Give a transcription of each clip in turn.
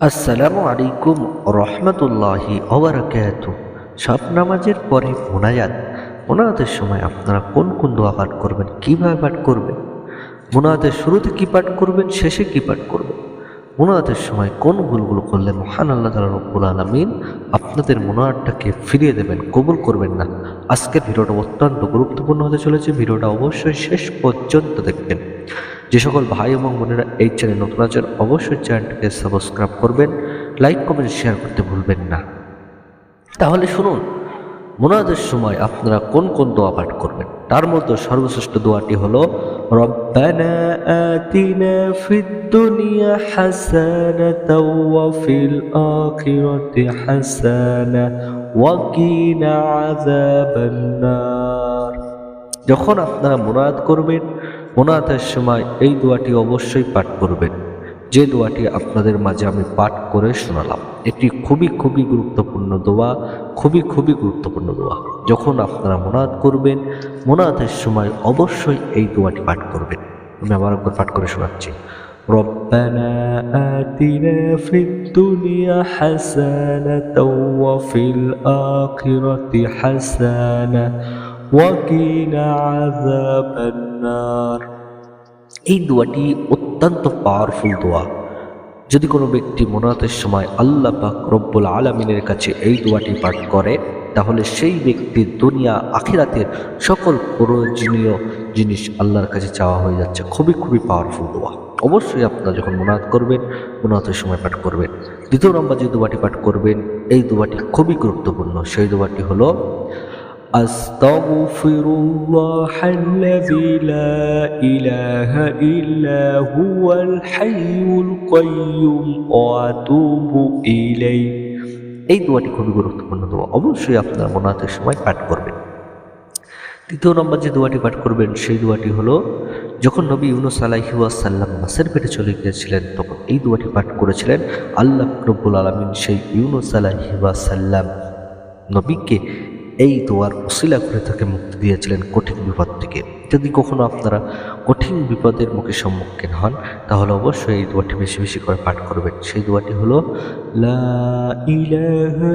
আসসালামু আলাইকুম রহমতুল্লাহি ওবরাকাত সব নামাজের পরে মোনাজাত, মোনাজাতের সময় আপনারা কোন কোন দোয়া পাঠ করবেন, কীভাবে পাঠ করবেন? মোনাজাতের শুরুতে কি পাঠ করবেন, শেষে কি পাঠ করবেন? মোনাজাতের সময় কোন ভুলগুলো করলে মহান আল্লাহ তালা রব্বুল আলমিন আপনাদের মোনাজাতটাকে ফিরিয়ে দেবেন, কবুল করবেন না? আজকের ভিডিওটা অত্যন্ত গুরুত্বপূর্ণ হতে চলেছে। ভিডিওটা অবশ্যই শেষ পর্যন্ত দেখবেন। যে সকল ভাই এবং বোনেরা এই চ্যানেল নতুন আছেন, অবশ্যই চ্যানেলটিকে সাবস্ক্রাইব করবেন লাইক কমেন্ট শেয়ার করতে ভুলবেন না। তাহলে শুনুন মোনাজাতের সময় আপনারা কোন কোন দোয়া পাঠ করবেন? তার মধ্যে সর্বশ্রেষ্ঠ দোয়াটি হলো, রব্বানা আতিনা ফিদ দুনিয়া হাসানাতাও ওয়া ফিল আখিরাতি হাসানা ওয়া কিনা যখন আপনারা মোনাজাত করবেন মোনাজাতের সময় এই দোয়াটি অবশ্যই পাঠ করবেন যে দোয়াটি আপনাদের মাঝে আমি পাঠ করে শোনালাম এটি খুবই খুবই গুরুত্বপূর্ণ দোয়া খুবই খুবই গুরুত্বপূর্ণ দোয়া যখন আপনারা মোনাজাত করবেন মোনাজাতের সময় অবশ্যই এই দোয়াটি পাঠ করবেন আমি আবার একবার পাঠ করে শোনাচ্ছি ربنا آتنا في الدنيا حسنة وفي الآخرة حسنة ওয়াকিনা আযাবান এই দোয়াটি অত্যন্ত পাওয়ারফুল দোয়া। যদি কোনো ব্যক্তি মোনাতের সময় আল্লাহ পাক রব্বুল আলমিনের কাছে এই দোয়াটি পাঠ করে, তাহলে সেই ব্যক্তির দুনিয়া, আখিরাতের সকল প্রয়োজনীয় জিনিস আল্লাহর কাছে চাওয়া হয়ে যাচ্ছে। খুবই খুবই পাওয়ারফুল দোয়া। অবশ্যই আপনারা যখন মোনাত করবেন মোনাতের সময় পাঠ করবেন, দ্বিতীয় নম্বর যে দোয়াটি পাঠ করবেন, এই দোয়াটি খুবই গুরুত্বপূর্ণ। সেই দোয়াটি হলো أستغفر الله الذي لا إله إلا هو الحي القيوم وأتوب إليه এই দোয়াটি খুবই গুরুত্বপূর্ণ দোয়া অবশ্যই আপনার মোনাতের সময় পাঠ করবেন তৃতীয় নম্বর যে দোয়াটি পাঠ করবেন সেই দোয়াটি হলো যখন নবী ইউনুস আলাইহিউসাল্লাম মাসের পেটে চলে গিয়েছিলেন তখন এই দোয়াটি পাঠ করেছিলেন আল্লাহ রব্বুল আলমিন সেই ইউনুস আলাইহিউসাল্লাম নবীকে এই দোয়ার ওসিলা করে তাকে মুক্তি দিয়েছিলেন কঠিন বিপদ থেকে। যদি কখনো আপনারা কঠিন বিপদের মুখে সম্মুখীন হন, তাহলে অবশ্যই এই দোয়াটি বেশি বেশি করে পাঠ করবেন। সেই দোয়াটি হলো, লা ইলাহা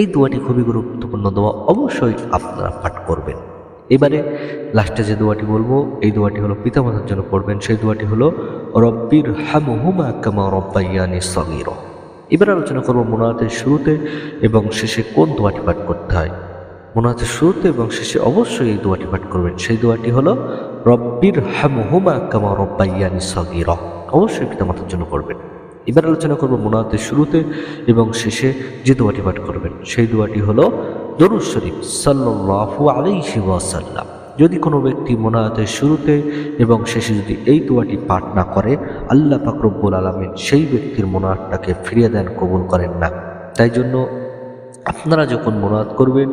এই দোয়াটি খুবই গুরুত্বপূর্ণ দোয়া, অবশ্যই আপনারা পাঠ করবেন। এবারে লাস্টে যে দোয়াটি বলব, এই দোয়াটি হলো পিতামাতার জন্য পড়বেন। সেই দোয়াটি হলো, রব্বির হামহুমা কামা রব্বাইয়ানি সগির। এবার আলোচনা করব মোনাতের শুরুতে এবং শেষে কোন দোয়াটি পাঠ করতে হয়। মোনাতের শুরুতে এবং শেষে অবশ্যই এই দোয়াটি পাঠ করবেন। সেই দোয়াটি হলো, রব্বির হামহুমা কামা রব্বাইয়ানি সগির। অবশ্যই পিতামাতার জন্য করবেন এবার আলোচনা করব মোনাতের শুরুতে এবং শেষে যে দোয়াটি পাঠ করবেন, সেই দোয়াটি হলো দরুদ শরীফ সাল্লাহু আলাইহি ওয়াসাল্লাম। যদি কোনো ব্যক্তি মোনায়াতের শুরুতে এবং শেষে যদি এই দোয়াটি পাঠ না করে, আল্লাহ পাকরব্বুল আলমিন সেই ব্যক্তির মোনায়াতটাকে ফিরিয়ে দেন, কবুল করেন না। তাই জন্য আপনারা যখন মোনায়াত করবেন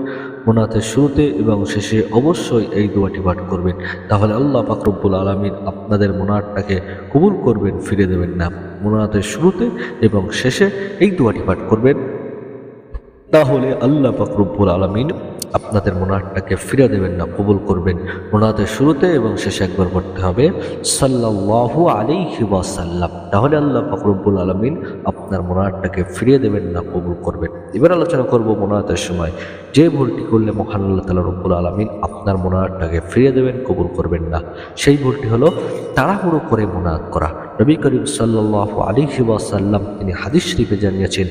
মোনায়াতের শুরুতে এবং শেষে অবশ্যই এই দোয়াটি পাঠ করবেন, তাহলে আল্লাহ পাকরব্বুল আলমিন আপনাদের মোনায়াতটাকে কবুল করবেন ফিরে দেবেন না। মোনায়াতের শুরুতে এবং শেষে এই দোয়াটি পাঠ করবেন। তাহলে আল্লাহ পাকরব্বুল আলমিন আপনাদের মোনাটটাকে ফিরে দেবেন না, কবুল করবেন। মোনাতের শুরুতে এবং শেষে একবার পড়তে হবে সাল্লাহু আলাইহি ওয়াসাল্লাম। তাহলে আল্লাহ পাকরব্বুল আলমিন আপনার মোনাটটাকে ফিরিয়ে দেবেন না, কবুল করবেন। এবার আলোচনা করব মোনাতের সময়। যে ভুলটি করলে মহান আল্লাহ তালা রব্বুল আলমিন আপনার মোনাটটাকে ফিরিয়ে দেবেন, কবুল করবেন না। সেই ভুলটি হলো তাড়াহুড়ো করে মোনাত করা। নবী করিম সাল্লাহ আলিহি ওয়াসাল্লাম তিনি হাদিস শরীফে জানিয়েছেন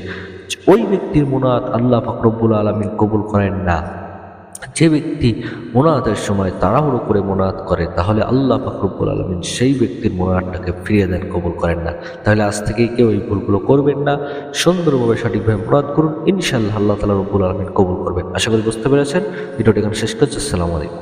ওই ব্যক্তির মোনাত আল্লাহ ফাকরব্বুল আলমিন কবুল করেন না। যে ব্যক্তি মোনাতের সময় তাড়াহুড়ো করে মোনাত করে, তাহলে আল্লাহ ফাকরব্বুল আলমিন সেই ব্যক্তির মোনাতটাকে ফিরিয়ে দেন, কবুল করেন না। তাহলে আজ থেকেই কেউ এই ভুলগুলো করবেন না। সুন্দরভাবে, সঠিকভাবে মোনাত করুন। ইনশাআল্লাহ আল্লাহ তালা রব্বুল আলমিন কবুল করবেন। আশা করি বুঝতে পেরেছেন। ভিডিওটি এখানে শেষ করছি। আসসালামু আলাইকুম।